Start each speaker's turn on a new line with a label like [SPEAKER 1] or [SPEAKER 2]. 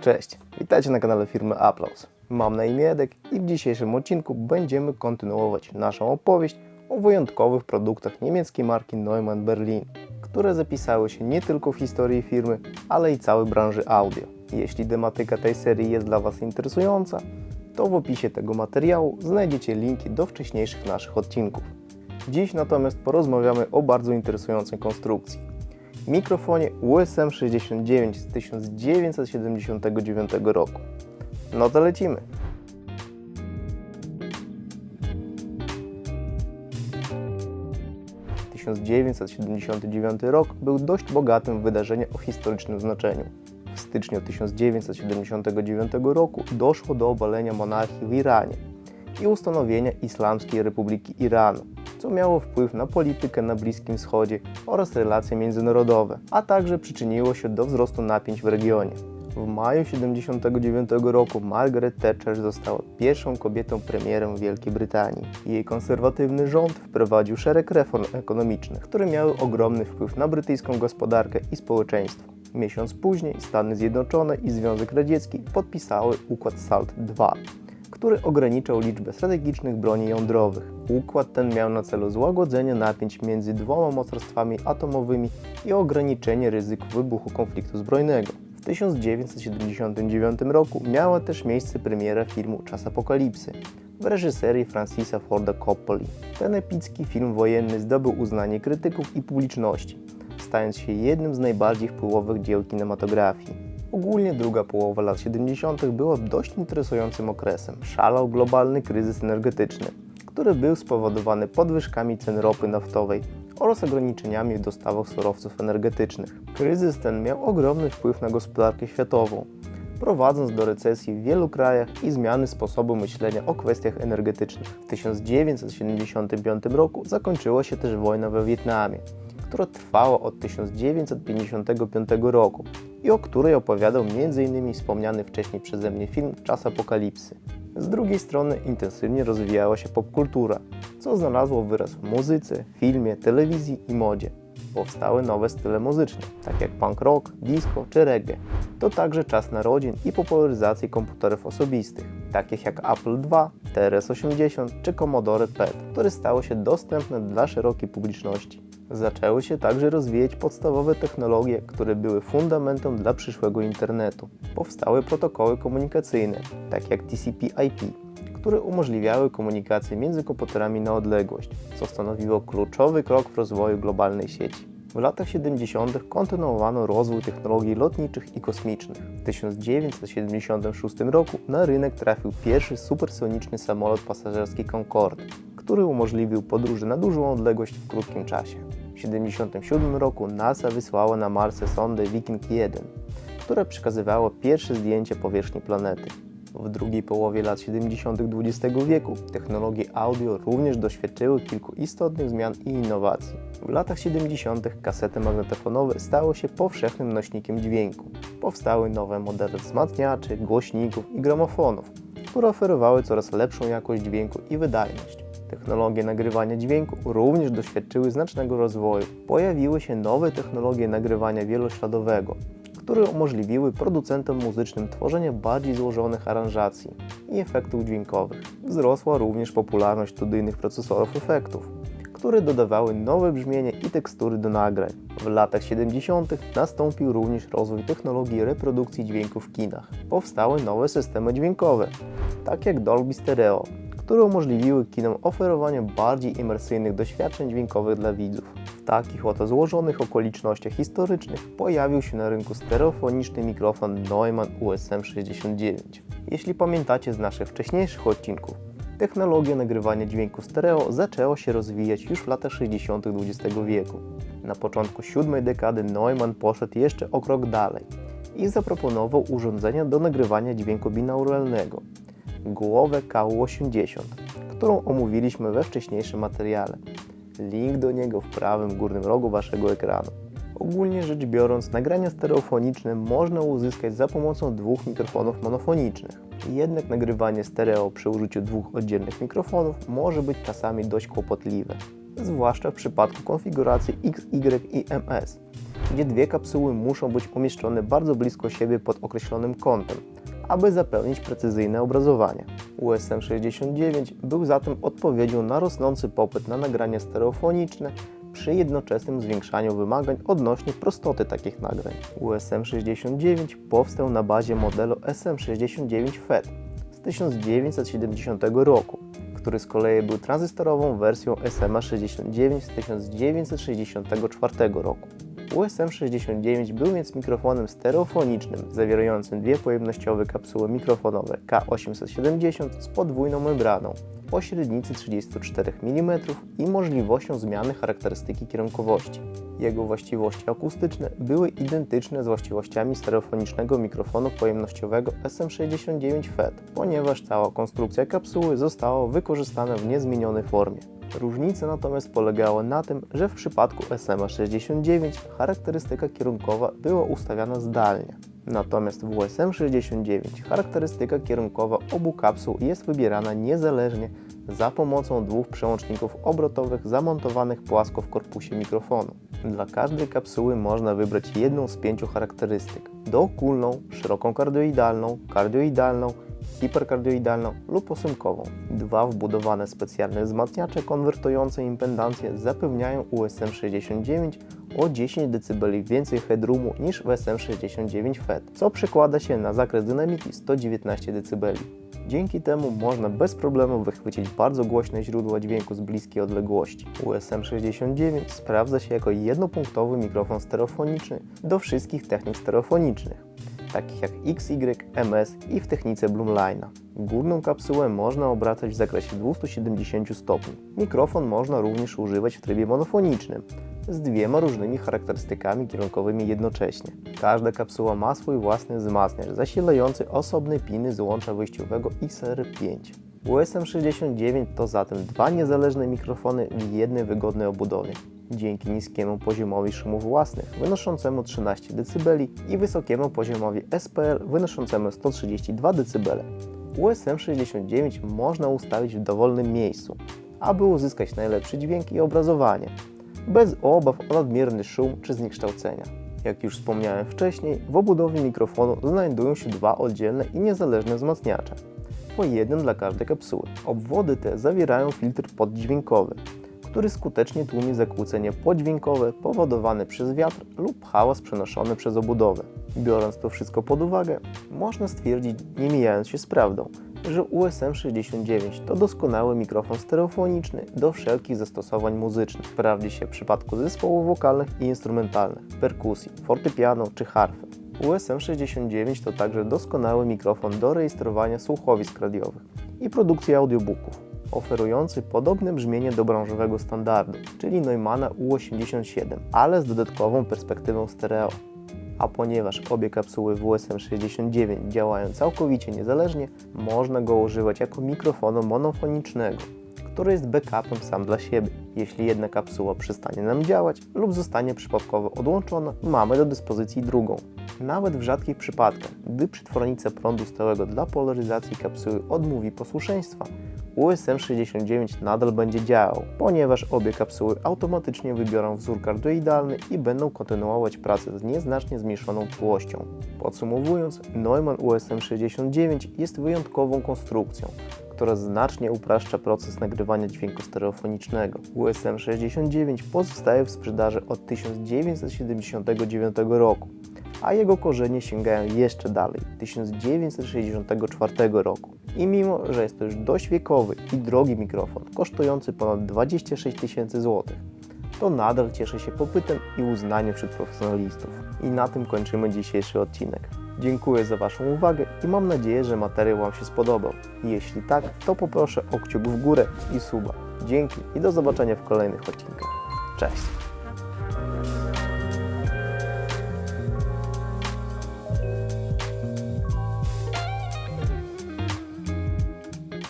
[SPEAKER 1] Cześć, witajcie na kanale firmy Applause. Mam na imię Edek i w dzisiejszym odcinku będziemy kontynuować naszą opowieść o wyjątkowych produktach niemieckiej marki Neumann Berlin, które zapisały się nie tylko w historii firmy, ale i całej branży audio. Jeśli tematyka tej serii jest dla Was interesująca, to w opisie tego materiału znajdziecie linki do wcześniejszych naszych odcinków. Dziś natomiast porozmawiamy o bardzo interesującej konstrukcji mikrofonie USM 69 z 1979 roku. No to lecimy. – 1979 rok był dość bogatym w wydarzenia o historycznym znaczeniu. W styczniu 1979 roku doszło do obalenia monarchii w Iranie i ustanowienia Islamskiej Republiki Iranu, co miało wpływ na politykę na Bliskim Wschodzie oraz relacje międzynarodowe, a także przyczyniło się do wzrostu napięć w regionie. W maju 1979 roku Margaret Thatcher została pierwszą kobietą premierem Wielkiej Brytanii. Jej konserwatywny rząd wprowadził szereg reform ekonomicznych, które miały ogromny wpływ na brytyjską gospodarkę i społeczeństwo. Miesiąc później Stany Zjednoczone i Związek Radziecki podpisały układ SALT II, który ograniczał liczbę strategicznych broni jądrowych. Układ ten miał na celu złagodzenie napięć między dwoma mocarstwami atomowymi i ograniczenie ryzyka wybuchu konfliktu zbrojnego. W 1979 roku miała też miejsce premiera filmu Czas Apokalipsy w reżyserii Francisa Forda Coppoli. Ten epicki film wojenny zdobył uznanie krytyków i publiczności, stając się jednym z najbardziej wpływowych dzieł kinematografii. Ogólnie druga połowa lat 70. była dość interesującym okresem. Szalał globalny kryzys energetyczny, który był spowodowany podwyżkami cen ropy naftowej oraz ograniczeniami w dostawach surowców energetycznych. Kryzys ten miał ogromny wpływ na gospodarkę światową, prowadząc do recesji w wielu krajach i zmiany sposobu myślenia o kwestiach energetycznych. W 1975 roku zakończyła się też wojna we Wietnamie, która trwała od 1955 roku i o której opowiadał m.in. wspomniany wcześniej przeze mnie film Czas Apokalipsy. Z drugiej strony intensywnie rozwijała się popkultura, co znalazło wyraz w muzyce, filmie, telewizji i modzie. Powstały nowe style muzyczne, tak jak punk rock, disco czy reggae. To także czas narodzin i popularyzacji komputerów osobistych, takich jak Apple II, TRS-80 czy Commodore PET, które stały się dostępne dla szerokiej publiczności. Zaczęły się także rozwijać podstawowe technologie, które były fundamentem dla przyszłego internetu. Powstały protokoły komunikacyjne, takie jak TCP/IP, które umożliwiały komunikację między komputerami na odległość, co stanowiło kluczowy krok w rozwoju globalnej sieci. W latach 70. kontynuowano rozwój technologii lotniczych i kosmicznych. W 1976 roku na rynek trafił pierwszy supersoniczny samolot pasażerski Concorde, który umożliwił podróże na dużą odległość w krótkim czasie. W 1977 roku NASA wysłała na Marsę sondę Viking 1, która przekazywała pierwsze zdjęcie powierzchni planety. W drugiej połowie lat 70. XX wieku technologie audio również doświadczyły kilku istotnych zmian i innowacji. W latach 70. kasety magnetofonowe stały się powszechnym nośnikiem dźwięku. Powstały nowe modele wzmacniaczy, głośników i gramofonów, które oferowały coraz lepszą jakość dźwięku i wydajność. Technologie nagrywania dźwięku również doświadczyły znacznego rozwoju. Pojawiły się nowe technologie nagrywania wielośladowego, które umożliwiły producentom muzycznym tworzenie bardziej złożonych aranżacji i efektów dźwiękowych. Wzrosła również popularność studyjnych procesorów efektów, które dodawały nowe brzmienie i tekstury do nagrań. W latach 70. nastąpił również rozwój technologii reprodukcji dźwięku w kinach. Powstały nowe systemy dźwiękowe, tak jak Dolby Stereo, które umożliwiły kinom oferowanie bardziej imersyjnych doświadczeń dźwiękowych dla widzów. W takich oto złożonych okolicznościach historycznych pojawił się na rynku stereofoniczny mikrofon Neumann USM69. Jeśli pamiętacie z naszych wcześniejszych odcinków, technologia nagrywania dźwięku stereo zaczęła się rozwijać już w latach 60. XX wieku. Na początku siódmej dekady Neumann poszedł jeszcze o krok dalej i zaproponował urządzenia do nagrywania dźwięku binauralnego, głowę KU80, którą omówiliśmy we wcześniejszym materiale. Link do niego w prawym górnym rogu Waszego ekranu. Ogólnie rzecz biorąc, nagrania stereofoniczne można uzyskać za pomocą dwóch mikrofonów monofonicznych. Jednak nagrywanie stereo przy użyciu dwóch oddzielnych mikrofonów może być czasami dość kłopotliwe, zwłaszcza w przypadku konfiguracji X, Y i MS, gdzie dwie kapsuły muszą być umieszczone bardzo blisko siebie pod określonym kątem, aby zapewnić precyzyjne obrazowanie. USM69 był zatem odpowiedzią na rosnący popyt na nagrania stereofoniczne przy jednoczesnym zwiększaniu wymagań odnośnie prostoty takich nagrań. USM69 powstał na bazie modelu SM69 FET z 1970 roku, który z kolei był tranzystorową wersją SMA69 z 1964 roku. USM69 był więc mikrofonem stereofonicznym zawierającym dwie pojemnościowe kapsuły mikrofonowe K870 z podwójną membraną o średnicy 34 mm i możliwością zmiany charakterystyki kierunkowości. Jego właściwości akustyczne były identyczne z właściwościami stereofonicznego mikrofonu pojemnościowego SM69 FET, ponieważ cała konstrukcja kapsuły została wykorzystana w niezmienionej formie. Różnica natomiast polegała na tym, że w przypadku SMA69 charakterystyka kierunkowa była ustawiana zdalnie. Natomiast w USM69 charakterystyka kierunkowa obu kapsuł jest wybierana niezależnie za pomocą dwóch przełączników obrotowych zamontowanych płasko w korpusie mikrofonu. Dla każdej kapsuły można wybrać jedną z pięciu charakterystyk: dookólną, szeroką kardioidalną, kardioidalną, hiperkardioidalną lub ósemkową. Dwa wbudowane specjalne wzmacniacze konwertujące impedancję zapewniają USM69 o 10 dB więcej headroomu niż w SM69 FET, co przekłada się na zakres dynamiki 119 dB. Dzięki temu można bez problemu wychwycić bardzo głośne źródła dźwięku z bliskiej odległości. USM69 sprawdza się jako jednopunktowy mikrofon stereofoniczny do wszystkich technik stereofonicznych, takich jak XY, MS i w technice Blumleina. Górną kapsułę można obracać w zakresie 270 stopni. Mikrofon można również używać w trybie monofonicznym, z dwiema różnymi charakterystykami kierunkowymi jednocześnie. Każda kapsuła ma swój własny wzmacniacz zasilający osobne piny złącza wyjściowego XR5. USM69 to zatem dwa niezależne mikrofony w jednej wygodnej obudowie. Dzięki niskiemu poziomowi szumów własnych wynoszącemu 13 dB i wysokiemu poziomowi SPL wynoszącemu 132 dB. USM69 można ustawić w dowolnym miejscu, aby uzyskać najlepszy dźwięk i obrazowanie bez obaw o nadmierny szum czy zniekształcenia. Jak już wspomniałem wcześniej, w obudowie mikrofonu znajdują się dwa oddzielne i niezależne wzmacniacze, po jednym dla każdej kapsuły. Obwody te zawierają filtr poddźwiękowy, który skutecznie tłumi zakłócenie podźwiękowe powodowane przez wiatr lub hałas przenoszony przez obudowę. Biorąc to wszystko pod uwagę, można stwierdzić, nie mijając się z prawdą, że USM69 to doskonały mikrofon stereofoniczny do wszelkich zastosowań muzycznych. Sprawdzi się w przypadku zespołów wokalnych i instrumentalnych, perkusji, fortepianu czy harfy. USM69 to także doskonały mikrofon do rejestrowania słuchowisk radiowych i produkcji audiobooków, oferujący podobne brzmienie do branżowego standardu, czyli Neumanna U87, ale z dodatkową perspektywą stereo a ponieważ obie kapsuły WSM69 działają całkowicie niezależnie, można go używać jako mikrofonu monofonicznego, który jest backupem sam dla siebie. Jeśli jedna kapsuła przestanie nam działać lub zostanie przypadkowo odłączona, mamy do dyspozycji drugą. Nawet w rzadkich przypadkach, gdy przetwornica prądu stałego dla polaryzacji kapsuły odmówi posłuszeństwa, USM69 nadal będzie działał, ponieważ obie kapsuły automatycznie wybiorą wzór kardioidalny i będą kontynuować pracę z nieznacznie zmniejszoną czułością. Podsumowując, Neumann USM69 jest wyjątkową konstrukcją, która znacznie upraszcza proces nagrywania dźwięku stereofonicznego. USM69 pozostaje w sprzedaży od 1979 roku, a jego korzenie sięgają jeszcze dalej 1964 roku. I mimo, że jest to już dość wiekowy i drogi mikrofon, kosztujący ponad 26 tysięcy złotych, to nadal cieszy się popytem i uznaniem wśród profesjonalistów. I na tym kończymy dzisiejszy odcinek. Dziękuję za Waszą uwagę i mam nadzieję, że materiał Wam się spodobał. Jeśli tak, to poproszę o kciuk w górę i suba. Dzięki i do zobaczenia w kolejnych odcinkach. Cześć!